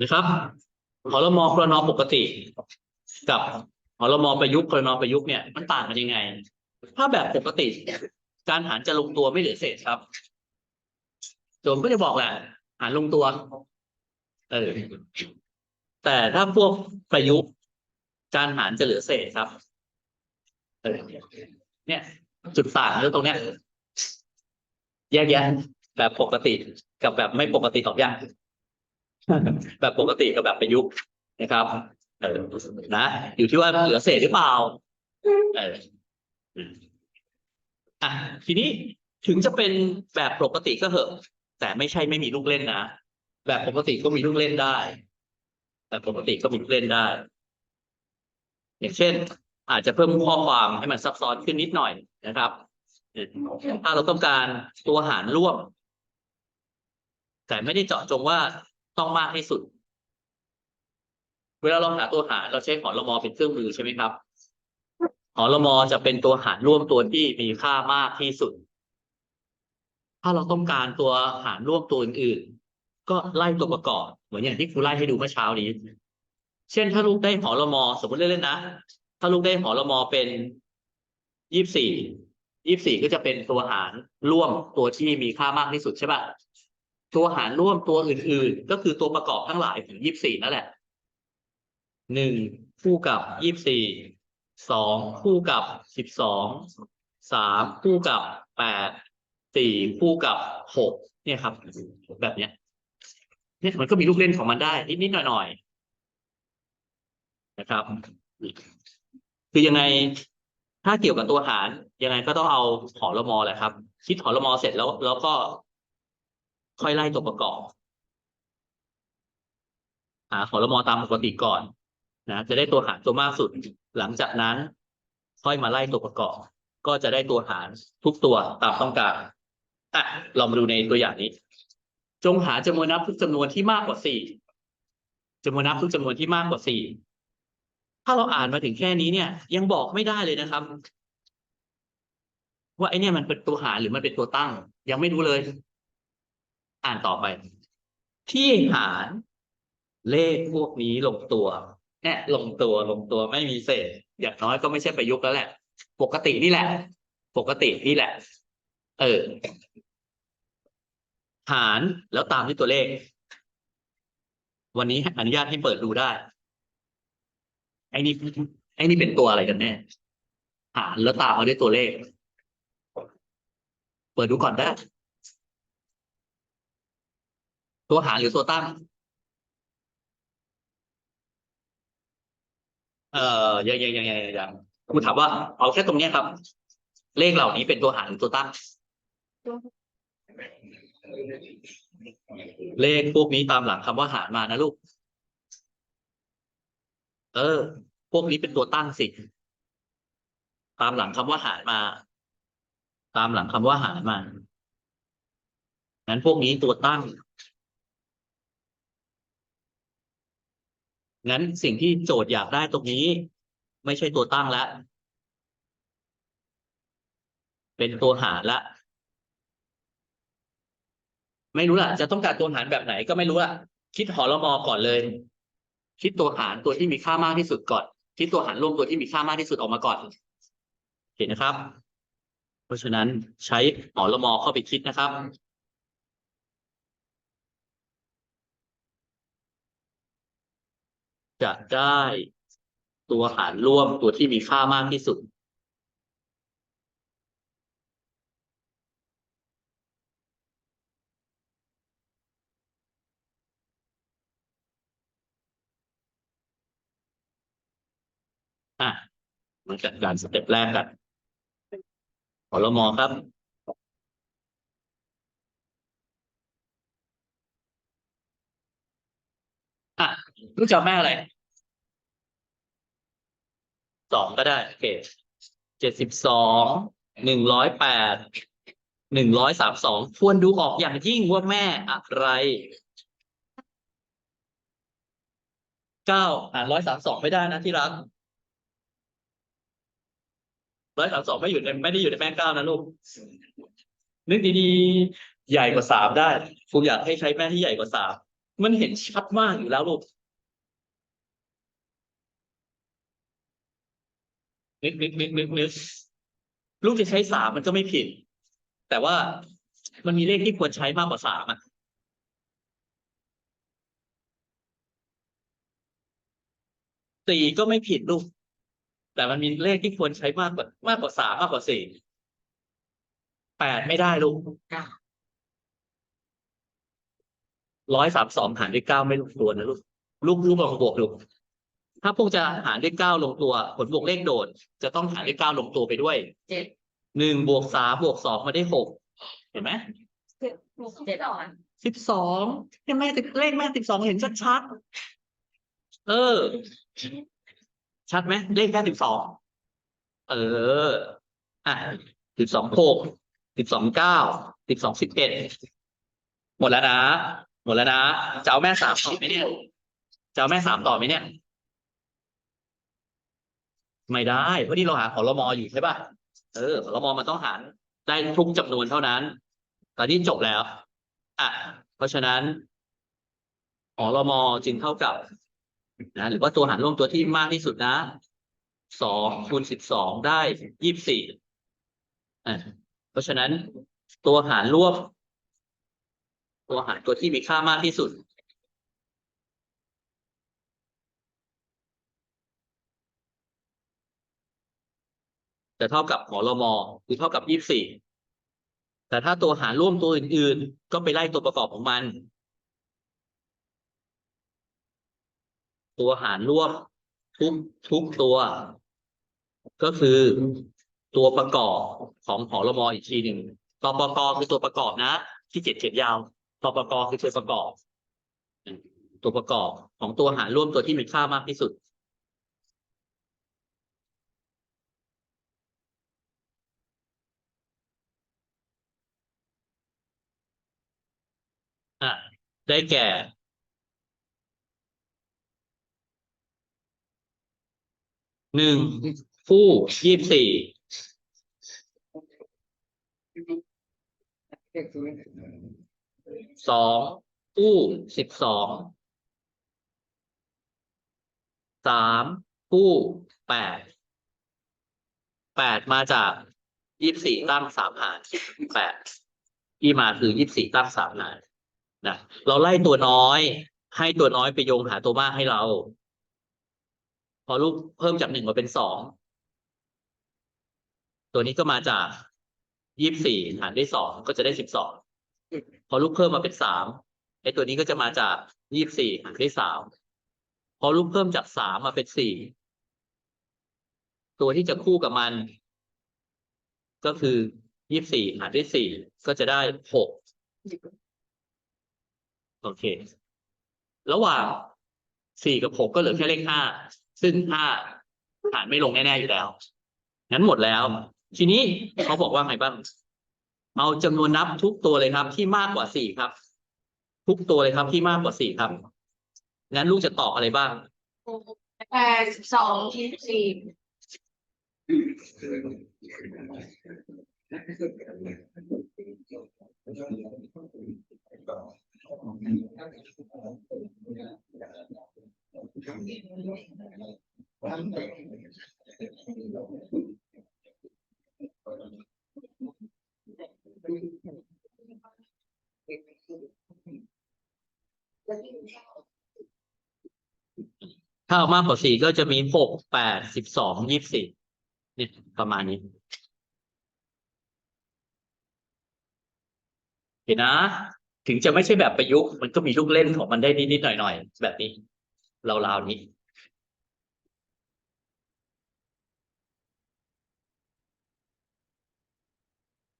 นะครับหอรมอครนปกติ กับหอรมอประยุกต์ครนประยุกต์เนี่ยมันต่างกันยังไง ถ้าแบบปกติ การหารจะลงตัวไม่เหลือเศษครับโจมก็จะบอกแหละหารลงตัว เออ แต่ถ้าพวกประยุกต์การหารจะเหลือเศษครับ เออ เนี่ย จุดต่างคือตรงเนี้ยแยกแยะแบบปกติกับแบบไม่ปกติออกยาก แบบปกติกับแบบประยุกต์นะครับ เออนะอยู่ที่ว่าเหลือเศษหรือเปล่าเอออืมอะทีนี้ถึงจะเป็นแบบปกติก็เหอะ แต่ไม่ใช่ไม่มีลูกเล่นนะแบบปกติก็มีลูกเล่นได้ แบบปกติก็มีลูกเล่นได้ อย่างเช่น อาจจะเพิ่มข้อความให้มันซับซ้อนขึ้นนิดหน่อยนะครับเออถ้าเราต้องการตัวหารร่วม แต่ไม่ได้เจาะจงว่า ต้องมากที่สุด เวลาเราหาตัวหารเราใช้หอรมอเป็นเครื่องมือใช่ไหมครับหอรมอจะเป็นตัวหารร่วมตัวที่มีค่ามากที่สุด ถ้าเราต้องการตัวหารร่วมตัวอื่นๆก็ไล่ตัวประกอบ เหมือนอย่างที่ครูไล่ให้ดูเมื่อเช้านี้ เช่นถ้าลูกได้หอรมอ สมมติเล่นๆนะ ถ้าลูกได้หอรมอเป็นยี่สิบสี่ยี่สิบสี่ก็จะเป็นตัวหารร่วมตัวที่มีค่ามากที่สุดใช่ปะ ตัวหารร่วมตัวอื่นๆ ก็คือตัวประกอบทั้งหลายของยี่สิบสี่นั่นแหละหนึ่งคู่กับยี่สิบสี่สองคู่กับสิบสองสามคู่กับแปดสี่คู่กับหกเนี่ยครับ แบบเนี้ยเนี่ยมันก็มีลูกเล่นของมันได้ นิดๆหน่อยๆนะครับ คือยังไงถ้าเกี่ยวกับตัวหารยังไงก็ต้องเอาหอรมอแหละครับ คิดหอรมอเสร็จแล้ว แล้วก็ ค่อยไล่ตัวประกอบ หาหอรมอตามปกติก่อนนะจะได้ตัวหารตัวมากสุด หลังจากนั้น ค่อยมาไล่ตัวประกอบ ก็จะได้ตัวหารทุกตัวตามต้องการอะเรามาดูในตัวอย่างนี้ จงหาจำนวนนับทุกจำนวนที่มากกว่าสี่จำนวนนับทุกจำนวนที่มากกว่าสี่ถ้าเราอ่านมาถึงแค่นี้เนี่ย ยังบอกไม่ได้เลยนะครับ ว่าไอเนี่ยมันเป็นตัวหารหรือมันเป็นตัวตั้ง ยังไม่รู้เลย อ่านต่อไป ที่หารเลขพวกนี้ลงตัวแน่ลงตัวลงตัวไม่มีเศษ อย่างน้อยก็ไม่ใช่ประยุกต์แล้วแหละ ปกตินี่แหละ ปกตินี่แหละ เออ หารแล้วตามด้วยตัวเลข วันนี้อนุญาตให้เปิดดูได้ไอ้นี่ไอ้นี่เป็นตัวอะไรกันแน่หารแล้วตามมาด้วยตัวเลข เปิดดูก่อนได้ ตัวหารหรือตัวตั้ง เอ่อยังยังยังยังยังครูถามว่าเอาแค่ตรงเนี้ยครับ เลขเหล่านี้เป็นตัวหารหรือตัวตั้ง เลขพวกนี้ตามหลังคำว่าหารมานะลูก เออ พวกนี้เป็นตัวตั้งสิ ตามหลังคำว่าหารมา ตามหลังคำว่าหารมา งั้นพวกนี้ตัวตั้ง งั้นสิ่งที่โจทย์อยากได้ตรงนี้ ไม่ใช่ตัวตั้งแล้วเป็นตัวหารละ ไม่รู้ล่ะ จะต้องการตัวหารแบบไหนก็ไม่รู้ล่ะ คิดหอรมอก่อนเลย คิดตัวหารตัวที่มีค่ามากที่สุดก่อน คิดตัวหารร่วมตัวที่มีค่ามากที่สุดออกมาก่อนเห็นนะครับ เพราะฉะนั้นใช้หอรมอเข้าไปคิดนะครับ จะได้ตัวหารร่วมตัวที่มีค่ามากที่สุด อะมาจัดการสเต็ปแรกกันขอรมอครับ อ่ะรู้จักแม่อะไรสองก็ได้โอเคเจ็ดสิบสองหนึ่งร้อยแปดหนึ่งร้อยสามสองควรดูออกอย่างยิ่งว่าแม่อะไรเก้าอ่านร้อยสามสองไม่ได้นะที่รักร้อยสามสองไม่อยู่ในไม่ได้อยู่ในแม่เก้านะลูกนึกดีๆ ใหญ่กว่าสามได้ครูอยากให้ใช้แม่ที่ใหญ่กว่าสามมันเห็นชัดมากอยู่แล้วลูก นึกนึกนึกนึกนึกลูกจะใช้สามมันก็ไม่ผิด แต่ว่ามันมีเลขที่ควรใช้มากกว่าสามอะสี่ก็ไม่ผิดลูก แต่มันมีเลขที่ควรใช้มากกว่ามากกว่าสามมากกว่าสี่แปดไม่ได้ลูกร้อยสามสองหารด้วยเก้าไม่ลงตัวนะลูก ลูกลูกลองบวกดู ถ้าพวกจะหารด้วยเก้าลงตัว ผลบวกเลขโดด จะต้องหารด้วยเก้าลงตัวไปด้วยเจ็ดหนึ่งบวกสามบวกสองมาได้หกเห็นไหมเจ็ดอ่อนสิบสองเห็นไหมเลขแม่สิบสองเห็นชัดชัดๆเออ ชัดไหมเลขแค่สิบสองเออ อะสิบสองหกสิบสองเก้าสิบสองสิบเอ็ดหมดแล้วนะ หมดแล้วนะจะเอาแม่สามต่อไหมเนี่ยจะเอาแม่สามต่อไหมเนี่ย ไม่ได้ เพราะที่เราหาของรมออยู่ใช่ป่ะเออขอรมอมันต้องหารได้ทุกจำนวนเท่านั้น ตอนนี้จบแล้วอะเพราะฉะนั้นของรมอจึงเท่ากับนะหรือว่าตัวหารร่วมตัวที่มากที่สุดนะสองคูณสิบสองได้ยี่สิบสี่อะเพราะฉะนั้นตัวหารร่วมตัวหารตัวที่มีค่ามากที่สุด จะเท่ากับหอรมอคือเท่ากับยี่สิบสี่แต่ถ้าตัวหารร่วมตัวอื่น ๆ ก็ไปไล่ตัวประกอบของมัน ตัวหารร่วมทุกทุกตัว ก็คือตัวประกอบของหอรมออีกทีหนึ่งตปกคือตัวประกอบนะ ที่เจ็ดเขียนยาวตปกคือตัวประกอบ ตัวประกอบของตัวหารร่วมตัวที่มีค่ามากที่สุด อะ ได้แก่หนึ่งคู่ยี่สิบสี่สองคู่สิบสองสามคู่แปดแปดมาจากยี่สิบสี่ตั้งสามหารแปดที่มาคือยี่สิบสี่ตั้งสามหาร นะเราไล่ตัวน้อย ให้ตัวน้อยไปโยงหาตัวมากให้เรา พอลูกเพิ่มจากหนึ่งมาเป็นสองตัวนี้ก็มาจากยี่สิบสี่หารด้วยสองก็จะได้สิบสองพอลูกเพิ่มมาเป็นสามไอ้ตัวนี้ก็จะมาจากยี่สิบสี่หารด้วยสามพอลูกเพิ่มจากสามมาเป็นสี่ตัวที่จะคู่กับมัน ก็คือยี่สิบสี่หารด้วยสี่ก็จะได้หก โอเค ระหว่างสี่กับหกก็เหลือแค่เลขห้าซึ่งห้าหารไม่ลงแน่ๆอยู่แล้ว งั้นหมดแล้ว ทีนี้เขาบอกว่าไงบ้าง เอาจำนวนนับทุกตัวเลยครับ ที่มากกว่าสี่ครับ ทุกตัวเลยครับที่มากกว่าสี่ครับ งั้นลูกจะตอบอะไรบ้างแปดสิบสองยี่สิบสี่ ถ้าเอามากกว่าสี่ก็จะมีหกแปดสิบสองยี่สิบนี่ประมาณนี้เห็นนะ ถึงจะไม่ใช่แบบประยุกต์มันก็มีลูกเล่นของมันได้นิดๆหน่อยๆแบบนี้ราวๆนี้